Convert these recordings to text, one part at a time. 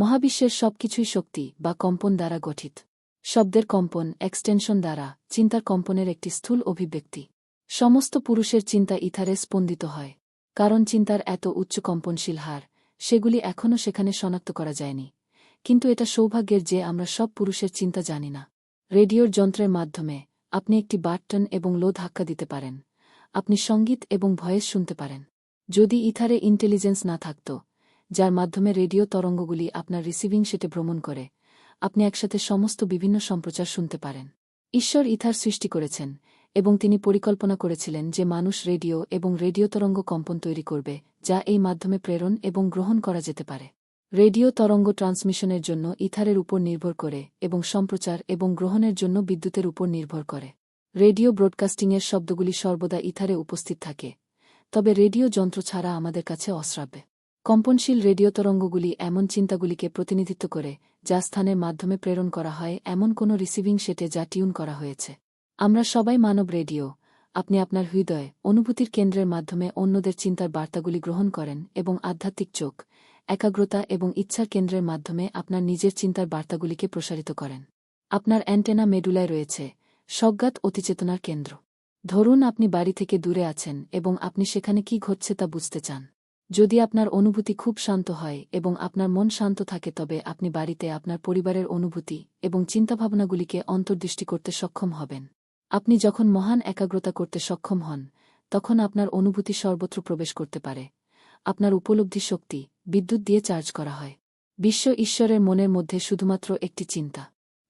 মহাবিশ্বের সবকিছুই শক্তি বা কম্পন দ্বারা গঠিত। শব্দের কম্পন, এক্সটেনশন দ্বারা, চিন্তার কম্পনের একটি স্থূল অভিব্যক্তি। সমস্ত পুরুষের চিন্তা ইথারে স্পন্দিত হয়, কারণ চিন্তার এত উচ্চ কম্পনশীল হার, সেগুলি এখনও সেখানে শনাক্ত করা যায়নি। কিন্তু এটা সৌভাগ্যের যে আমরা সব পুরুষের চিন্তা জানি না। রেডিওর যন্ত্রের মাধ্যমে আপনি একটি বাটন এবং লো ধাক্কা দিতে পারেন। আপনি সংগীত এবং ভয়েস শুনতে পারেন। যদি ইথারে ইন্টেলিজেন্স না থাকত যার মাধ্যমে রেডিও তরঙ্গগুলি আপনার রিসিভিং সেটে ভ্রমণ করে। আপনি একসাথে সমস্ত বিভিন্ন সম্প্রচার শুনতে পারেন। ঈশ্বর ইথার সৃষ্টি করেছেন এবং তিনি পরিকল্পনা করেছিলেন যে মানুষ রেডিও এবং রেডিও তরঙ্গ কম্পন তৈরি করবে, যা এই মাধ্যমে প্রেরণ এবং গ্রহণ করা যেতে পারে। রেডিও তরঙ্গ ট্রান্সমিশনের জন্য ইথারের উপর নির্ভর করে এবং সম্প্রচার এবং গ্রহণের জন্য বিদ্যুতের উপর নির্ভর করে। রেডিও ব্রডকাস্টিংয়ের শব্দগুলি সর্বদা ইথারে উপস্থিত থাকে, তবে রেডিও যন্ত্র ছাড়া আমাদের কাছে অশ্রাব্য। কম্পনশীল রেডিও তরঙ্গগুলি এমন চিন্তাগুলিকে প্রতিনিধিত্ব করে, যা স্থানের মাধ্যমে প্রেরণ করা হয় এমন কোনো রিসিভিং সেটে যা টিউন করা হয়েছে। আমরা সবাই মানব রেডিও। আপনি আপনার হৃদয়, অনুভূতির কেন্দ্রের মাধ্যমে অন্যদের চিন্তার বার্তাগুলি গ্রহণ করেন এবং আধ্যাত্মিক চোখ, একাগ্রতা এবং ইচ্ছার কেন্দ্রের মাধ্যমে আপনার নিজের চিন্তার বার্তাগুলিকে প্রসারিত করেন। আপনার অ্যান্টেনা মেডুলায় রয়েছে, সজ্ঞাত অতিচেতনার কেন্দ্র। ধরুন আপনি বাড়ি থেকে দূরে আছেন এবং আপনি সেখানে কি ঘটছে তা বুঝতে চান। যদি আপনার অনুভূতি খুব শান্ত হয় এবং আপনার মন শান্ত থাকে তবে আপনি বাড়িতে আপনার পরিবারের অনুভূতি এবং চিন্তাভাবনাগুলিকে অন্তর্দৃষ্টি করতে সক্ষম হবেন। আপনি যখন মহান একাগ্রতা করতে সক্ষম হন, তখন আপনার অনুভূতি সর্বত্র প্রবেশ করতে পারে। আপনার উপলব্ধি শক্তি, বিদ্যুৎ দিয়ে চার্জ করা হয়। বিশ্ব ঈশ্বরের মনের মধ্যে শুধুমাত্র একটি চিন্তা।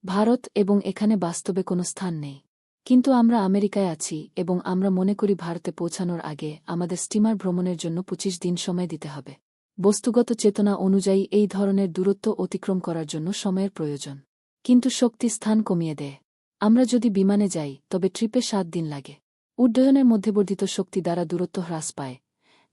ভারত এবং এখানে বাস্তবে কোনো স্থান নেই। কিন্তু আমরা আমেরিকায় আছি এবং আমরা মনে করি ভারতে পৌঁছানোর আগে আমাদের স্টিমার ভ্রমণের জন্য পঁচিশ দিন সময় দিতে হবে। বস্তুগত চেতনা অনুযায়ী এই ধরনের দূরত্ব অতিক্রম করার জন্য সময়ের প্রয়োজন। কিন্তু শক্তি স্থান কমিয়ে দেয়। আমরা যদি বিমানে যাই, তবে ট্রিপে সাত দিন লাগে। উড্ডয়নের মধ্যবর্ধিত শক্তি দ্বারা দূরত্ব হ্রাস পায়।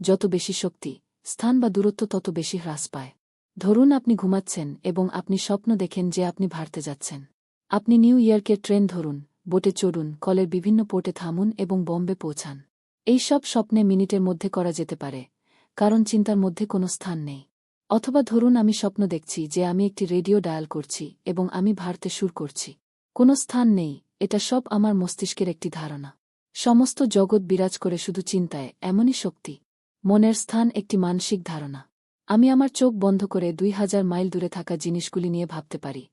যত বেশি শক্তি, স্থান বা দূরত্ব তত বেশি হ্রাস পায়। ধরুন আপনি ঘুমাচ্ছেন এবং আপনি স্বপ্ন দেখেন যে আপনি ভারতে যাচ্ছেন। আপনি নিউ ইয়র্কের ট্রেন ধরুন বোটে চড়ুন, কলের বিভিন্ন পোর্টে থামুন এবং বম্বে পৌঁছান। এই সব স্বপ্নে মিনিটের মধ্যে করা যেতে পারে, কারণ চিন্তার মধ্যে কোনো স্থান নেই। অথবা ধরুন আমি স্বপ্ন দেখছি যে আমি একটি রেডিও ডায়াল করছি এবং আমি ভারতে সুর করছি। কোনো স্থান নেই, এটা সব আমার মস্তিষ্কের একটি ধারণা। সমস্ত জগৎ বিরাজ করে শুধু চিন্তায়, এমনই শক্তি। মনের স্থান একটি মানসিক ধারণা। আমি আমার চোখ বন্ধ করে দুই হাজার মাইল দূরে থাকা জিনিসগুলি নিয়ে ভাবতে পারি,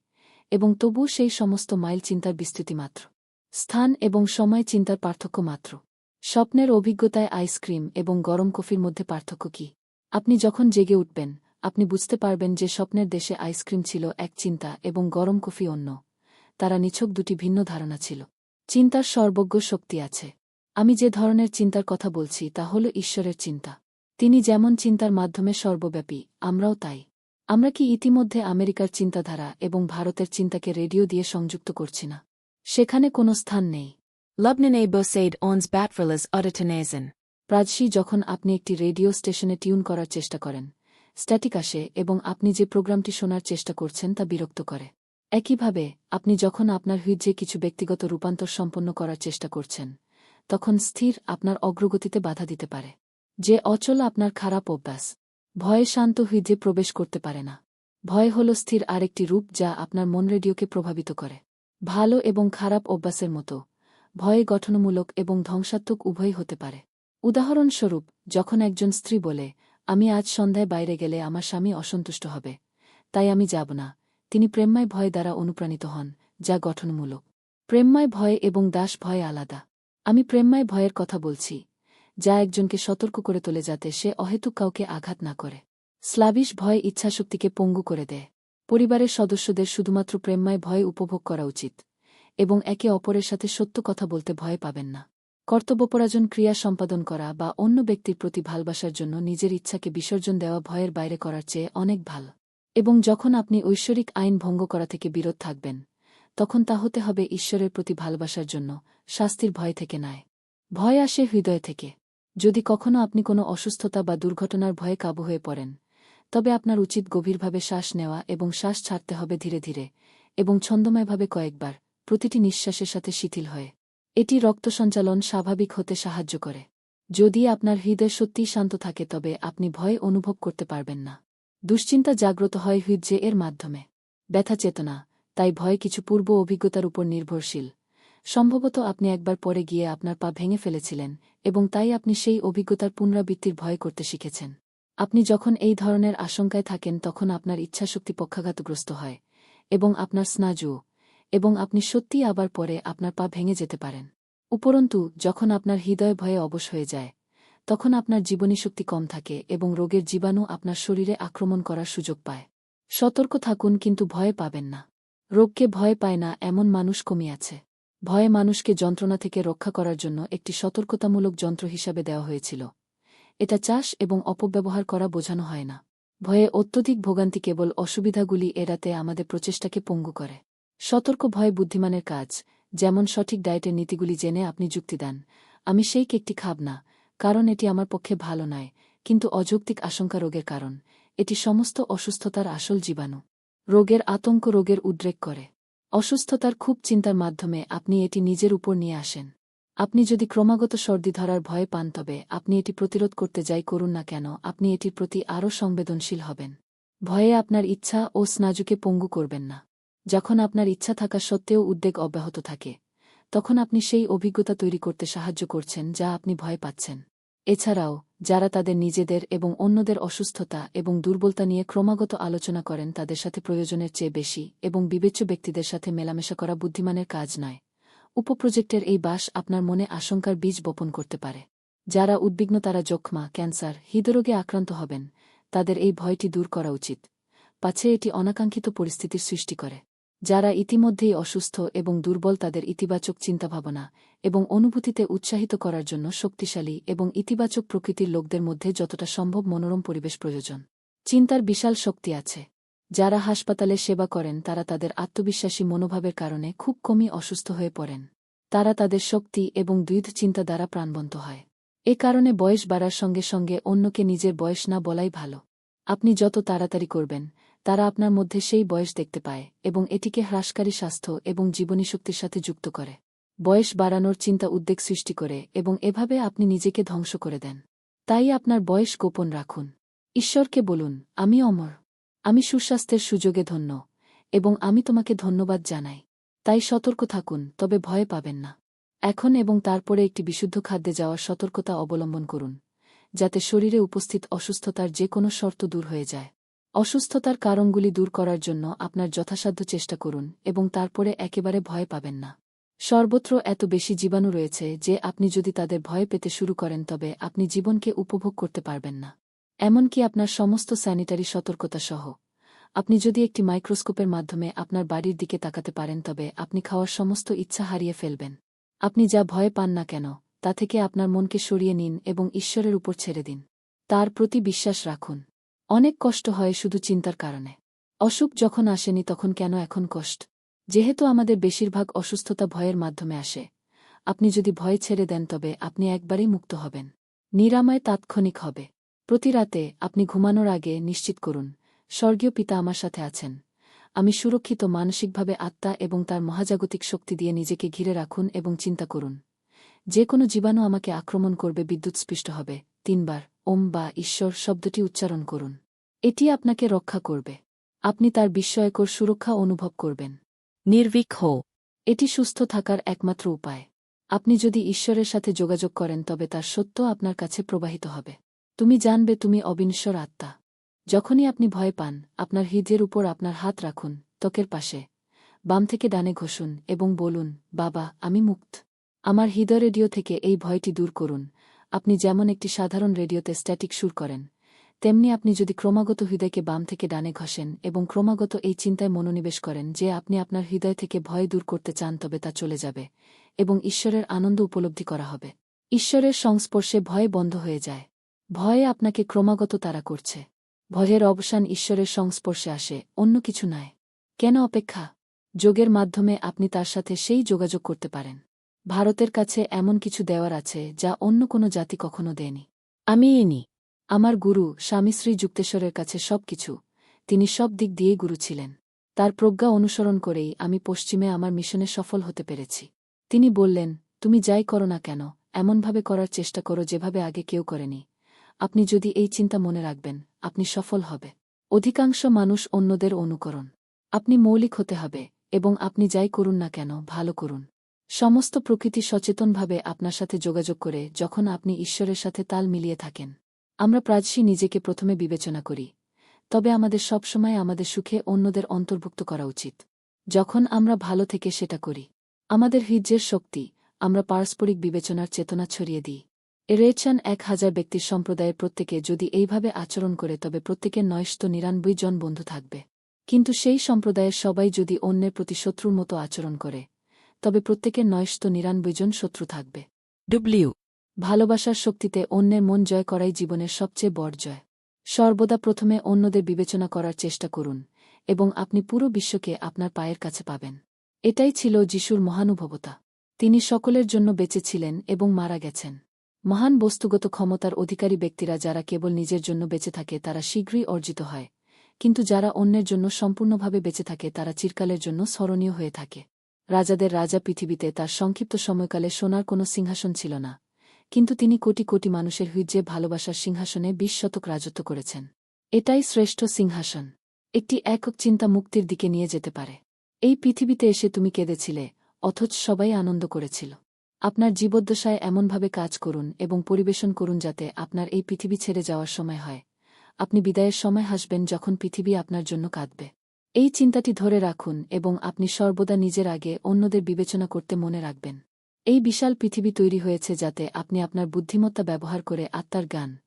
এবং তবু সেই সমস্ত মাইল চিন্তার বিস্তৃতি মাত্র। স্থান এবং সময় চিন্তার পার্থক্য মাত্র। স্বপ্নের অভিজ্ঞতায় আইসক্রিম এবং গরম কফির মধ্যে পার্থক্য কি? আপনি যখন জেগে উঠবেন, আপনি বুঝতে পারবেন যে স্বপ্নের দেশে আইসক্রিম ছিল এক চিন্তা এবং গরম কফি অন্য। তারা নিছক দুটি ভিন্ন ধারণা ছিল। চিন্তার সর্বজ্ঞ শক্তি আছে। আমি যে ধরনের চিন্তার কথা বলছি তা হল ঈশ্বরের চিন্তা। তিনি যেমন চিন্তার মাধ্যমে সর্বব্যাপী, আমরাও তাই। আমরা কি ইতিমধ্যে আমেরিকার চিন্তাধারা এবং ভারতের চিন্তাকে রেডিও দিয়ে সংযুক্ত করছি না? সেখানে কোনো স্থান নেই। Lubnane Bosaid ons Batverlas Uddatanesen. প্রাজসী যখন আপনি একটি রেডিও স্টেশনে টিউন করার চেষ্টা করেন, স্ট্যাটিক আসে এবং আপনি যে প্রোগ্রামটি শোনার চেষ্টা করছেন তা বিরক্ত করে। একইভাবে, আপনি যখন আপনার হৃদয়ে কিছু ব্যক্তিগত রূপান্তর সম্পন্ন করার চেষ্টা করছেন, তখন স্থির আপনার অগ্রগতিতে বাধা দিতে পারে। যে অচল আপনার খারাপ অভ্যাস, ভয়ে শান্ত হৃদয়ে প্রবেশ করতে পারে না। ভয় হল স্থির আরেকটি রূপ যা আপনার মন রেডিওকে প্রভাবিত করে। ভালো এবং খারাপ অভ্যাসের মতো, ভয়ে গঠনমূলক এবং ধ্বংসাত্মক উভয়ই হতে পারে। উদাহরণস্বরূপ, যখন একজন স্ত্রী বলে, আমি আজ সন্ধ্যায় বাইরে গেলে আমার স্বামী অসন্তুষ্ট হবে, তাই আমি যাব না। তিনি প্রেমময় ভয় দ্বারা অনুপ্রাণিত হন, যা গঠনমূলক। প্রেমময় ভয় এবং দাস ভয় আলাদা। আমি প্রেমময় ভয়ের কথা বলছি, যা একজনকে সতর্ক করে তোলে যাতে সে অহেতুক কাউকে আঘাত না করে। স্লাবিশ ভয় ইচ্ছাশক্তিকে পঙ্গু করে দেয়। পরিবারের সদস্যদের শুধুমাত্র প্রেমময় ভয় উপভোগ করা উচিত এবং একে অপরের সাথে সত্য কথা বলতে ভয় পাবেন না। কর্তব্যপরাজন ক্রিয়া সম্পাদন করা বা অন্য ব্যক্তির প্রতি ভালবাসার জন্য নিজের ইচ্ছাকে বিসর্জন দেওয়া ভয়ের বাইরে করার চেয়ে অনেক ভালো। এবং যখন আপনি ঐশ্বরিক আইন ভঙ্গ করা থেকে বিরত থাকবেন, তখন তা হতে হবে ঈশ্বরের প্রতি ভালবাসার জন্য, শাস্তির ভয় থেকে নয়। ভয় আসে হৃদয় থেকে। যদি কখনো আপনি কোনো অসুস্থতা বা দুর্ঘটনার ভয়ে কাবু হয়ে পড়েন তবে আপনার উচিত গভীরভাবে শ্বাস নেওয়া এবং শ্বাস ছাড়তে হবে ধীরে ধীরে এবং ছন্দময়ভাবে কয়েকবার, প্রতিটি নিঃশ্বাসের সাথে শিথিল হয়ে। এটি রক্ত সঞ্চালন স্বাভাবিক হতে সাহায্য করে। যদি আপনার হৃদয় সত্যিই শান্ত থাকে, তবে আপনি ভয় অনুভব করতে পারবেন না। দুশ্চিন্তা জাগ্রত হয় হৃদয়ে এর মাধ্যমে। ব্যথা চেতনা, তাই ভয় কিছু পূর্ব অভিজ্ঞতার উপর নির্ভরশীল। সম্ভবত আপনি একবার পরে গিয়ে আপনার পা ভেঙে ফেলেছিলেন এবং তাই আপনি সেই অভিজ্ঞতার পুনরাবৃত্তির ভয় করতে শিখেছেন। আপনি যখন এই ধরনের আশঙ্কায় থাকেন, তখন আপনার ইচ্ছাশক্তি পক্ষাঘাতগ্রস্ত হয়, এবং আপনার স্নাজু এবং আপনি সত্যিই আবার পরে আপনার পা ভেঙে যেতে পারেন। উপরন্তু, যখন আপনার হৃদয় ভয়ে অবশ হয়ে যায়, তখন আপনার জীবনী শক্তি কম থাকে এবং রোগের জীবাণু আপনার শরীরে আক্রমণ করার সুযোগ পায়। সতর্ক থাকুন, কিন্তু ভয় পাবেন না। রোগকে ভয় পায় না, এমন মানুষ কমিয়াছে ভয়ে মানুষকে যন্ত্রণা থেকে রক্ষা করার জন্য একটি সতর্কতামূলক যন্ত্র হিসাবে দেওয়া হয়েছিল। এটা চাষ এবং অপব্যবহার করা বোঝানো হয় না। ভয়ে অত্যধিক ভোগান্তি কেবল অসুবিধাগুলি এড়াতে আমাদের প্রচেষ্টাকে পঙ্গু করে। সতর্ক ভয় বুদ্ধিমানের কাজ, যেমন সঠিক ডায়েটের নীতিগুলি জেনে আপনি যুক্তি দেন। আমি সেই কেকটি খাব না, কারণ এটি আমার পক্ষে ভালো নয়, কিন্তু অযৌক্তিক আশঙ্কা রোগের কারণ। এটি সমস্ত অসুস্থতার আসল জীবাণু। রোগের আতঙ্ক রোগের উদ্রেক করে। অসুস্থতার খুব চিন্তার মাধ্যমে আপনি এটি নিজের উপর নিয়ে আসেন। আপনি যদি ক্রমাগত সর্দি ধরার ভয় পান, তবে আপনি এটি প্রতিরোধ করতে যাই করুন না কেন, আপনি এটির প্রতি আরও সংবেদনশীল হবেন। ভয়ে আপনার ইচ্ছা ও স্নাজুকে পঙ্গু করবেন না। যখন আপনার ইচ্ছা থাকা সত্ত্বেও উদ্বেগ অব্যাহত থাকে, তখন আপনি সেই অভিজ্ঞতা তৈরি করতে সাহায্য করছেন যা আপনি ভয় পাচ্ছেন। এছাড়াও, যারা তাদের নিজেদের এবং অন্যদের অসুস্থতা এবং দুর্বলতা নিয়ে ক্রমাগত আলোচনা করেন, তাদের সাথে প্রয়োজনের চেয়ে বেশি এবং বিবেচ্য ব্যক্তিদের সাথে মেলামেশা করা বুদ্ধিমানের কাজ নয়। উপপ্রজেক্টের এই বাস আপনার মনে আশঙ্কার বীজ বপন করতে পারে। যারা উদ্বিগ্ন, তারা যক্ষ্মা, ক্যান্সার, হৃদরোগে আক্রান্ত হবেন, তাদের এই ভয়টি দূর করা উচিত। পাছে এটি অনাকাঙ্ক্ষিত পরিস্থিতির সৃষ্টি করে। যারা ইতিমধ্যেই অসুস্থ এবং দুর্বল, তাদের ইতিবাচক চিন্তাভাবনা এবং অনুভূতিতে উৎসাহিত করার জন্য শক্তিশালী এবং ইতিবাচক প্রকৃতির লোকদের মধ্যে যতটা সম্ভব মনোরম পরিবেশ প্রয়োজন। চিন্তার বিশাল শক্তি আছে। যারা হাসপাতালে সেবা করেন, তারা তাদের আত্মবিশ্বাসী মনোভাবের কারণে খুব কমই অসুস্থ হয়ে পড়েন। তারা তাদের শক্তি এবং দ্বিধ চিন্তা দ্বারা প্রাণবন্ত হয়। এ কারণে বয়স বাড়ার সঙ্গে সঙ্গে অন্যকে নিজের বয়স না বলাই ভালো। আপনি যত তাড়াতাড়ি করবেন, তারা আপনার মধ্যে সেই বয়স দেখতে পায় এবং এটিকে হ্রাসকারী স্বাস্থ্য এবং জীবনী শক্তির সাথে যুক্ত করে। বয়স বাড়ানোর চিন্তা উদ্বেগ সৃষ্টি করে এবং এভাবে আপনি নিজেকে ধ্বংস করে দেন। তাই আপনার বয়স গোপন রাখুন। ঈশ্বরকে বলুন, আমি অমর। আমি সুস্বাস্থ্যের সুযোগে ধন্য, এবং আমি তোমাকে ধন্যবাদ জানাই। তাই সতর্ক থাকুন, তবে ভয় পাবেন না। এখন এবং তারপরে একটি বিশুদ্ধ খাদ্যে যাওয়ার সতর্কতা অবলম্বন করুন, যাতে শরীরে উপস্থিত অসুস্থতার যে কোনো শর্ত দূর হয়ে যায়। অসুস্থতার কারণগুলি দূর করার জন্য আপনার যথাসাধ্য চেষ্টা করুন, এবং তারপরে একেবারে ভয় পাবেন না। সর্বত্র এত বেশি জীবাণু রয়েছে যে আপনি যদি তাদের ভয় পেতে শুরু করেন, তবে আপনি জীবনকে উপভোগ করতে পারবেন না। এমনকি আপনার সমস্ত স্যানিটারি সতর্কতা সহ আপনি যদি একটি মাইক্রোস্কোপের মাধ্যমে আপনার বাড়ির দিকে তাকাতে পারেন, তবে আপনি খাওয়ার সমস্ত ইচ্ছা হারিয়ে ফেলবেন। আপনি যা ভয় পান না কেন, তা থেকে আপনার মনকে সরিয়ে নিন এবং ঈশ্বরের উপর ছেড়ে দিন। তার প্রতি বিশ্বাস রাখুন। অনেক কষ্ট হয় শুধু চিন্তার কারণে। অসুখ যখন আসেনি, তখন কেন এখন কষ্ট? যেহেতু আমাদের বেশিরভাগ অসুস্থতা ভয়ের মাধ্যমে আসে। আপনি যদি ভয় ছেড়ে দেন, তবে আপনি একবারেই মুক্ত হবেন। নিরাময় তাৎক্ষণিক হবে। প্রতি রাতে আপনি ঘুমানোর আগে নিশ্চিত করুন, স্বর্গীয় পিতা আমার সাথে আছেন। আমি সুরক্ষিত মানসিকভাবে আত্মা এবং তার মহাজাগতিক শক্তি দিয়ে নিজেকে ঘিরে রাখুন এবং চিন্তা করুন। যে কোনো জীবাণু আমাকে আক্রমণ করবে বিদ্যুৎস্পৃষ্ট হবে। তিনবার, ওম বা ঈশ্বর শব্দটি উচ্চারণ করুন। এটি আপনাকে রক্ষা করবে। আপনি তার বিস্ময়কর সুরক্ষা অনুভব করবেন। নির্ভীক হো এটি সুস্থ থাকার একমাত্র উপায়। আপনি যদি ঈশ্বরের সাথে যোগাযোগ করেন, তবে তার সত্য আপনার কাছে প্রবাহিত হবে। তুমি জানবে তুমি অবিনশ্বর আত্মা। যখনই আপনি ভয় পান, আপনার হৃদয়ের উপর আপনার হাত রাখুন, ত্বকের পাশে। বাম থেকে ডানে ঘষুন এবং বলুন, বাবা, আমি মুক্ত। আমার হৃদয় রেডিও থেকে এই ভয়টি দূর করুন। আপনি যেমন একটি সাধারণ রেডিওতে স্ট্যাটিক সুর করেন, তেমনি আপনি যদি ক্রমাগত হৃদয়কে বাম থেকে ডানে ঘষেন এবং ক্রমাগত এই চিন্তায় মনোনিবেশ করেন যে আপনি আপনার হৃদয় থেকে ভয় দূর করতে চান তবে তা চলে যাবে এবং ঈশ্বরের আনন্দ উপলব্ধি করা হবে। ঈশ্বরের সংস্পর্শে ভয় বন্ধ হয়ে যায়। ভয়ে আপনাকে ক্রমাগত তারা করছে। ভয়ের অবসান ঈশ্বরের সংস্পর্শে আসে, অন্য কিছু নয়। কেন অপেক্ষা? যোগের মাধ্যমে আপনি তার সাথে সেই যোগাযোগ করতে পারেন। ভারতের কাছে এমন কিছু দেওয়ার আছে যা অন্য কোনো জাতি কখনো দেয়নি। আমি ইনি আমার গুরু স্বামী শ্রী যুক্তেশ্বরের কাছে সব কিছু। তিনি সব দিক দিয়েই গুরু ছিলেন। তার প্রজ্ঞা অনুসরণ করেই আমি পশ্চিমে আমার মিশনে সফল হতে পেরেছি। তিনি বললেন, তুমি যাই করো না কেন, এমনভাবে করার চেষ্টা করো যেভাবে আগে কেউ করেনি। আপনি যদি এই চিন্তা মনে রাখবেন, আপনি সফল হবে। অধিকাংশ মানুষ অন্যদের অনুকরণ। আপনি মৌলিক হতে হবে এবং আপনি যাই করুন না কেন, ভালো করুন। সমস্ত প্রকৃতি সচেতনভাবে আপনার সাথে যোগাযোগ করে যখন আপনি ঈশ্বরের সাথে তাল মিলিয়ে থাকেন। আমরা প্রায়শই নিজেকে প্রথমে বিবেচনা করি, তবে আমাদের সবসময় আমাদের সুখে অন্যদের অন্তর্ভুক্ত করা উচিত। যখন আমরা ভালো থেকে সেটা করি, আমাদের হৃজ্যের শক্তি, আমরা পারস্পরিক বিবেচনার চেতনা ছড়িয়ে দিই। এরেচান এক হাজার ব্যক্তির সম্প্রদায়ের প্রত্যেকে যদি এইভাবে আচরণ করে তবে প্রত্যেকের নয়শত নিরানব্বই জন বন্ধু থাকবে। কিন্তু সেই সম্প্রদায়ের সবাই যদি অন্যের প্রতি শত্রুর মতো আচরণ করে তবে প্রত্যেকের নয়শত নিরানব্বই জন শত্রু থাকবে। W. ভালোবাসার শক্তিতে অন্যের মন জয় করাই জীবনের সবচেয়ে বড় জয়। সর্বদা প্রথমে অন্যদের বিবেচনা করার চেষ্টা করুন এবং আপনি পুরো বিশ্বকে আপনার পায়ের কাছে পাবেন। এটাই ছিল যিশুর মহানুভবতা। তিনি সকলের জন্য বেঁচেছিলেন এবং মারা গেছেন। মহান বস্তুগত ক্ষমতার অধিকারী ব্যক্তিরা যারা কেবল নিজের জন্য বেঁচে থাকে, তারা শীঘ্রই অর্জিত হয়। কিন্তু যারা অন্যের জন্য সম্পূর্ণভাবে বেঁচে থাকে, তারা চিরকালের জন্য স্মরণীয় হয়ে থাকে। রাজাদের রাজা পৃথিবীতে তার সংক্ষিপ্ত সময়কালে সোনার কোনো সিংহাসন ছিল না। কিন্তু তিনি কোটি কোটি মানুষের হৃজ্যে ভালোবাসার সিংহাসনে বিশ শতক রাজত্ব করেছেন। এটাই শ্রেষ্ঠ সিংহাসন। একটি একক চিন্তা মুক্তির দিকে নিয়ে যেতে পারে। এই পৃথিবীতে এসে তুমি কেঁদেছিলে, অথচ সবাই আনন্দ করেছিল। আপনার জীবদ্দশায় এমনভাবে কাজ করুন এবং পরিবেশন করুন যাতে আপনার এই পৃথিবী ছেড়ে যাওয়ার সময় হয়। আপনি বিদায়ের সময় হাসবেন যখন পৃথিবী আপনার জন্য কাঁদবে। এই চিন্তাটি ধরে রাখুন এবং আপনি সর্বদা নিজের আগে অন্যদের বিবেচনা করতে মনে রাখবেন। এই বিশাল পৃথিবী তৈরি হয়েছে যাতে আপনি আপনার বুদ্ধিমত্তা ব্যবহার করে আত্মার গান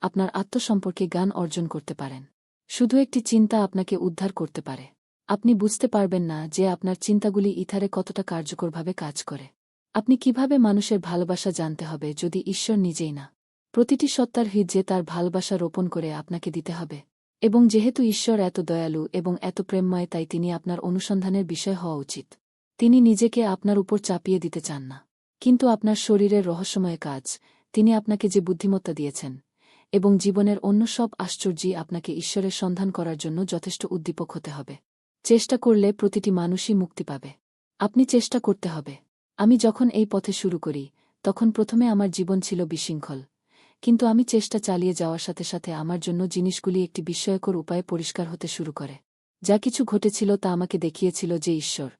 আপনার আত্মসম্পর্কে গান অর্জন করতে পারেন। শুধু একটি চিন্তা আপনাকে উদ্ধার করতে পারে। আপনি বুঝতে পারবেন না যে আপনার চিন্তাগুলি ইথারে কতটা কার্যকরভাবে কাজ করে। আপনি কীভাবে মানুষের ভালোবাসা জানতে হবে যদি ঈশ্বর নিজেই না? প্রতিটি সত্তার হৃদয়ে তার ভালোবাসা রোপণ করে আপনাকে দিতে হবে। এবং যেহেতু ঈশ্বর এত দয়ালু এবং এত প্রেমময়, তাই তিনি আপনার অনুসন্ধানের বিষয় হওয়া উচিত। তিনি নিজেকে আপনার উপর চাপিয়ে দিতে চান না। কিন্তু আপনার শরীরের রহস্যময় কাজ, তিনি আপনাকে যে বুদ্ধিমত্তা দিয়েছেন এবং জীবনের অন্য সব আশ্চর্যই আপনাকে ঈশ্বরের সন্ধান করার জন্য যথেষ্ট উদ্দীপক হতে হবে। চেষ্টা করলে প্রতিটি মানুষই মুক্তি পাবে। আপনি চেষ্টা করতে হবে। আমি যখন এই পথে শুরু করি, তখন প্রথমে আমার জীবন ছিল বিশৃঙ্খল। কিন্তু আমি চেষ্টা চালিয়ে যাওয়ার সাথে সাথে আমার জন্য জিনিসগুলি একটি বিস্ময়কর উপায়ে পরিষ্কার হতে শুরু করে। যা কিছু ঘটেছিল তা আমাকে দেখিয়েছিল যে ঈশ্বর,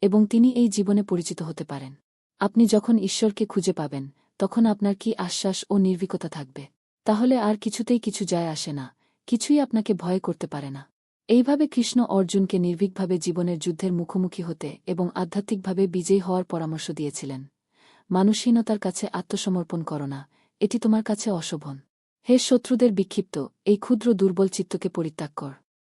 এবং তিনি এই জীবনে পরিচিত হতে পারেন। আপনি যখন ঈশ্বরকে খুঁজে পাবেন, তখন আপনার কি আশ্বাস ও নির্ভীকতা থাকবে? তাহলে আর কিছুতেই কিছু যায় আসে না, কিছুই আপনাকে ভয় করতে পারে না। এইভাবে কৃষ্ণ অর্জুনকে নির্ভীকভাবে জীবনের যুদ্ধের মুখোমুখি হতে এবং আধ্যাত্মিকভাবে বিজয়ী হওয়ার পরামর্শ দিয়েছিলেন। মানুষহীনতার কাছে আত্মসমর্পণ করো না, এটি তোমার কাছে অশোভন। হে শত্রুদের বিক্ষিপ্ত, এই ক্ষুদ্র দুর্বল চিত্তকে পরিত্যাগ কর।